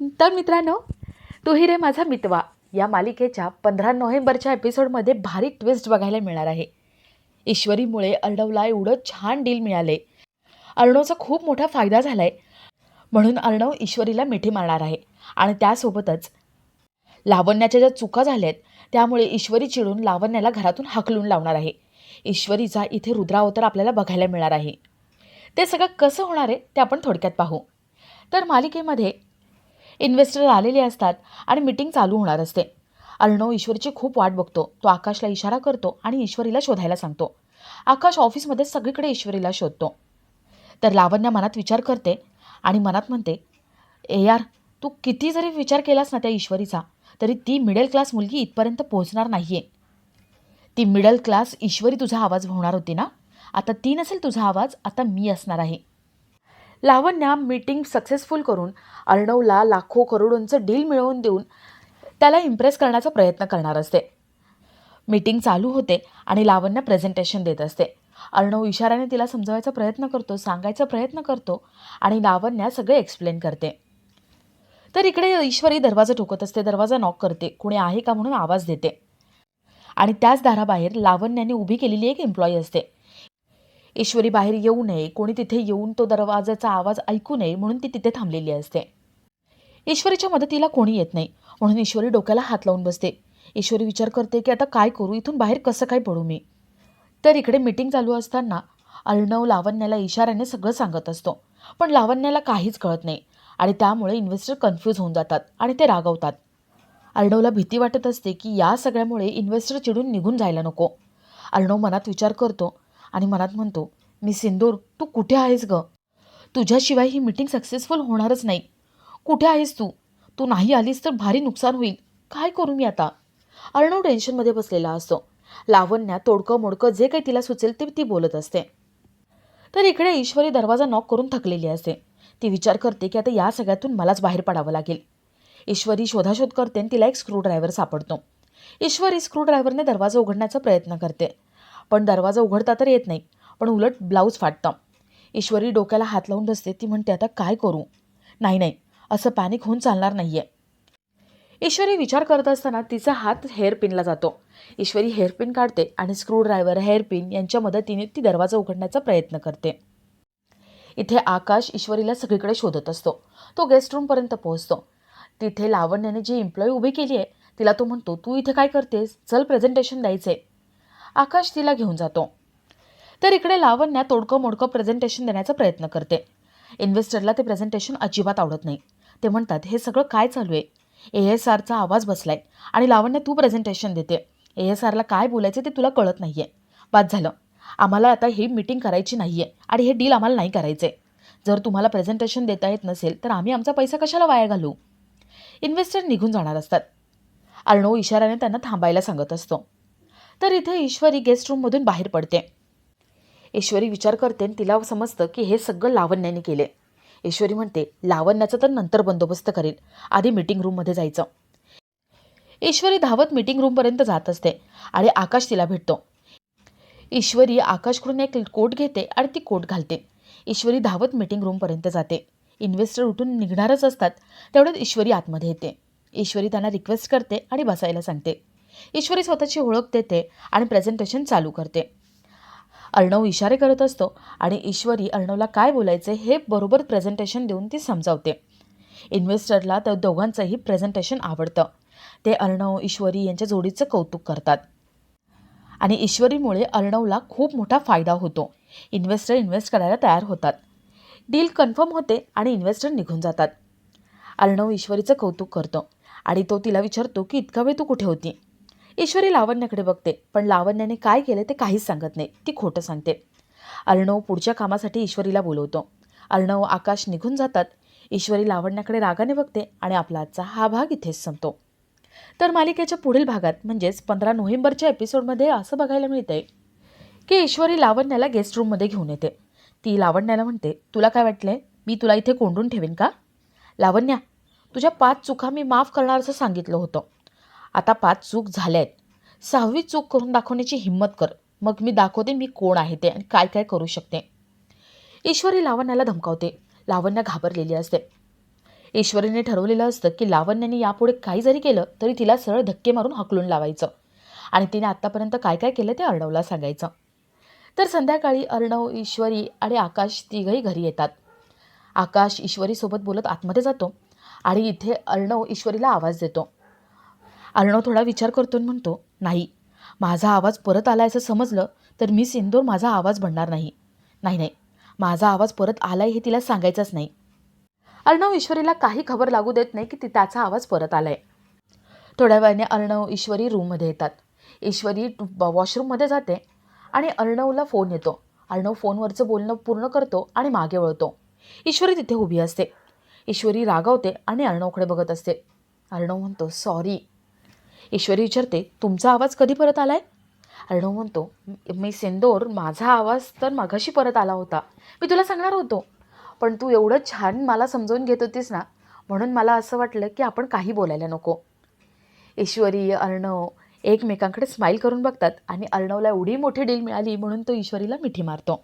तर मित्रांनो तुही रे माझा मितवा. या मालिकेच्या पंधरा नोव्हेंबरच्या एपिसोडमध्ये भारी ट्विस्ट बघायला मिळणार आहे. ईश्वरीमुळे अर्णवला एवढं छान डील मिळाले. अर्णवचा खूप मोठा फायदा झाला आहे म्हणून अर्णव ईश्वरीला मिठी मारणार आहे. आणि त्यासोबतच लावण्याच्या ज्या चुका झाल्या आहेत त्यामुळे ईश्वरी चिडून लावण्याला घरातून हाकलून लावणार आहे. ईश्वरीचा इथे रुद्रावतार आपल्याला बघायला मिळणार आहे. ते सगळं कसं होणार आहे ते आपण थोडक्यात पाहू. तर मालिकेमध्ये इन्व्हेस्टर आलेले असतात आणि मीटिंग चालू होणार असते. अर्णव ईश्वरीची खूप वाट बघतो. तो आकाशला इशारा करतो आणि ईश्वरीला शोधायला सांगतो. आकाश ऑफिसमध्ये सगळीकडे ईश्वरीला शोधतो. तर लावण्या मनात विचार करते आणि मनात म्हणते ए यार तू किती जरी विचार केलास ना त्या ईश्वरीचा तरी ती मिडल क्लास मुलगी इथपर्यंत पोहोचणार नाही आहे ती मिडल क्लास ईश्वरी तुझा आवाज होणार होती ना? आता ती नसेल तुझा आवाज आता मी असणार आहे. लावण्या मीटिंग सक्सेसफुल करून अर्णवला लाखो करोडोंचं डील मिळवून देऊन त्याला इम्प्रेस करण्याचा प्रयत्न करणार असते. मीटिंग चालू होते आणि लावण्या प्रेझेंटेशन देत असते. अर्णव इशाऱ्याने तिला समजवायचा प्रयत्न करतो सांगायचा प्रयत्न करतो आणि लावण्या सगळे एक्सप्लेन करते. तर इकडे ईश्वरी दरवाजा ठोकत असते दरवाजा नॉक करते कुणी आहे का म्हणून आवाज देते. आणि त्याच दाराबाहेर लावण्याने उभी केलेली एक एम्प्लॉई असते. ईश्वरी बाहेर येऊ नये. कोणी तिथे येऊन तो दरवाजाचा आवाज ऐकू नये म्हणून ती तिथे थांबलेली असते. ईश्वरीच्या मदतीला कोणी येत नाही म्हणून ईश्वरी डोक्याला हात लावून बसते. ईश्वरी विचार करते की आता काय करू? इथून बाहेर कसं काय पडू मी? तर इकडे मीटिंग चालू असताना अर्णव लावण्याला इशाऱ्याने सगळं सांगत असतो. पण लावण्याला काहीच कळत नाही आणि त्यामुळे इन्व्हेस्टर कन्फ्यूज होऊन जातात आणि ते रागवतात. अर्णवला भीती वाटत असते की या सगळ्यामुळे इन्व्हेस्टर चिडून निघून जायला नको. अर्णव मनात विचार करतो आणि मनात म्हणतो मी सिंदूर तू कुठे आहेस ग? तुझ्याशिवाय ही मीटिंग सक्सेसफुल होणारच नाही. कुठे आहेस तू? तू नाही आलीस तर भारी नुकसान होईल. काय करू मी आता? अर्णव टेन्शनमध्ये बसलेला असतो. लावण्या तोडकं मोडकं जे काही तिला सुचेल ते ती बोलत असते. तर इकडे ईश्वरी दरवाजा नॉक करून थकलेली असते. ती विचार करते की आता या सगळ्यातून मलाच बाहेर पडावं लागेल. ईश्वरी शोधाशोध करते आणि तिला एक स्क्रूड्रायव्हर सापडतो. ईश्वरी स्क्रूड्रायव्हरने दरवाजा उघडण्याचा प्रयत्न करते. पण दरवाजा उघडता तर येत नाही. पण उलट ब्लाऊज फाटतं. ईश्वरी डोक्याला हात लावून बसते. ती म्हणते आता काय करू? नाही नाही. असं पॅनिक होऊन चालणार नाही आहे ईश्वरी विचार करत असताना तिचा हात हेअरपिनला जातो. ईश्वरी हेअरपिन काढते आणि स्क्रूड्रायव्हर हेअरपिन यांच्या मदतीने ती दरवाजा उघडण्याचा प्रयत्न करते. इथे आकाश ईश्वरीला सगळीकडे शोधत असतो. तो गेस्ट रूमपर्यंत पोहोचतो. तिथे लावण्याने जी एम्प्लॉई उभी केली आहे तिला तो म्हणतो तू इथे काय करतेस? चल प्रेझेंटेशन द्यायचं आहे आकाश तिला घेऊन जातो. तर इकडे लावण्या तोडकं मोडकं प्रेझेंटेशन देण्याचा प्रयत्न करते. इन्व्हेस्टरला ते प्रेझेंटेशन अजिबात आवडत नाही. ते म्हणतात हे सगळं काय चालू आहे? ए एस आरचा आवाज बसलाय आणि लावण्य तू प्रेझेंटेशन देते. ए एस आरला काय बोलायचं ते तुला कळत नाही आहे बाद झालं. आम्हाला आता ही मीटिंग करायची नाही आहे आणि हे डील आम्हाला नाही करायचं आहे जर तुम्हाला प्रेझेंटेशन देता येत नसेल तर आम्ही आमचा पैसा कशाला वाया घालू? इन्व्हेस्टर निघून जाणार असतात. अर्णव इशाऱ्याने त्यांना थांबायला सांगत असतो. तर इथे ईश्वरी गेस्ट रूममधून बाहेर पडते. ईश्वरी विचार करते आणि तिला समजतं की हे सगळं लावण्याने केले. ईश्वरी म्हणते लावण्याचा तर नंतर बंदोबस्त करेल आधी मीटिंग रूममध्ये जायचं. ईश्वरी धावत मीटिंग रूमपर्यंत जात असते आणि आकाश तिला भेटतो. ईश्वरी आकाशकडून एक कोट घेते आणि ती कोट घालते. ईश्वरी धावत मीटिंग रूमपर्यंत जाते. इन्व्हेस्टर उठून निघणारच असतात तेवढ्यात ईश्वरी आतमध्ये येते. ईश्वरी त्यांना रिक्वेस्ट करते आणि बसायला सांगते. ईश्वरी स्वतःची ओळख देते आणि प्रेझेंटेशन चालू करते. अर्णव इशारे करत असतो आणि ईश्वरी अर्णवला काय बोलायचे हे बरोबर प्रेझेंटेशन देऊन ती समजावते. इन्व्हेस्टरला त्या दोघांचंही प्रेझेंटेशन आवडतं. ते अर्णव ईश्वरी यांच्या जोडीचं कौतुक करतात. आणि ईश्वरीमुळे अर्णवला खूप मोठा फायदा होतो. इन्व्हेस्टर इन्व्हेस्ट करायला तयार होतात. डील कन्फर्म होते आणि इन्व्हेस्टर निघून जातात. अर्णव ईश्वरीचं कौतुक करतो आणि तो तिला विचारतो की इतका वेळ तू कुठे होती? ईश्वरी लावण्याकडे बघते. पण लावण्याने काय केले ते काहीच सांगत नाही. ती खोटं सांगते. अर्णव पुढच्या कामासाठी ईश्वरीला बोलवतो. अर्णव आकाश निघून जातात. ईश्वरी लावण्याकडे रागाने बघते आणि आपला आजचा हा भाग इथेच संपतो. तर मालिकेच्या पुढील भागात म्हणजेच पंधरा नोव्हेंबरच्या एपिसोडमध्ये असं बघायला मिळतंय की ईश्वरी लावण्याला गेस्ट रूममध्ये घेऊन येते. ती लावण्याला म्हणते तुला काय वाटलंय? मी तुला इथे कोंडून ठेवेन का? लावण्या तुझ्या पाच चुका मी माफ करणार असं सांगितलं होतं. आता पाच चूक झाल्या आहेत सहावी चूक करून दाखवण्याची हिंमत कर. मग मी दाखवते मी कोण आहे ते आणि काय काय करू शकते. ईश्वरी लावण्याला धमकावते. लावण्य घाबरलेली असते. ईश्वरीने ठरवलेलं असतं की लावण्याने यापुढे काही जरी केलं तरी तिला सरळ धक्के मारून हकलून लावायचं. आणि तिने आत्तापर्यंत काय काय केलं ते अर्णवला सांगायचं. तर संध्याकाळी अर्णव ईश्वरी आणि आकाश तिघही घरी येतात. आकाश ईश्वरीसोबत बोलत आतमध्ये जातो आणि इथे अर्णव ईश्वरीला आवाज देतो. अर्णव थोडा विचार करतो आणि म्हणतो नाही माझा आवाज परत आला असं समजलं तर मी सिंदूर माझा आवाज बनणार नाही. नाही नाही माझा आवाज परत आलाय हे तिला सांगायचंच नाही. अर्णव ईश्वरीला काही खबर लागू देत नाही की ती त्याचा आवाज परत आलाय. थोड्या वेळाने अर्णव ईश्वरी रूममध्ये येतात. ईश्वरी ब- वॉशरूममध्ये जाते आणि अर्णवला फोन येतो. अर्णव फोनवरचं बोलणं पूर्ण करतो आणि मागे वळतो. ईश्वरी तिथे उभी असते. ईश्वरी रागावते आणि अर्णवकडे बघत असते. अर्णव म्हणतो सॉरी ईश्वरी विचारते तुमचा आवाज कधी परत आलाय? अर्णव म्हणतो मी सिंदोर माझा आवाज तर माघाशी परत आला होता. मी तुला सांगणार होतो. पण तू एवढं छान मला समजावून घेत होतीस ना म्हणून मला असं वाटलं की आपण काही बोलायला नको. ईश्वरी अर्णव एकमेकांकडे स्माईल करून बघतात आणि अर्णवला एवढी मोठी डील मिळाली म्हणून तो ईश्वरीला मिठी मारतो.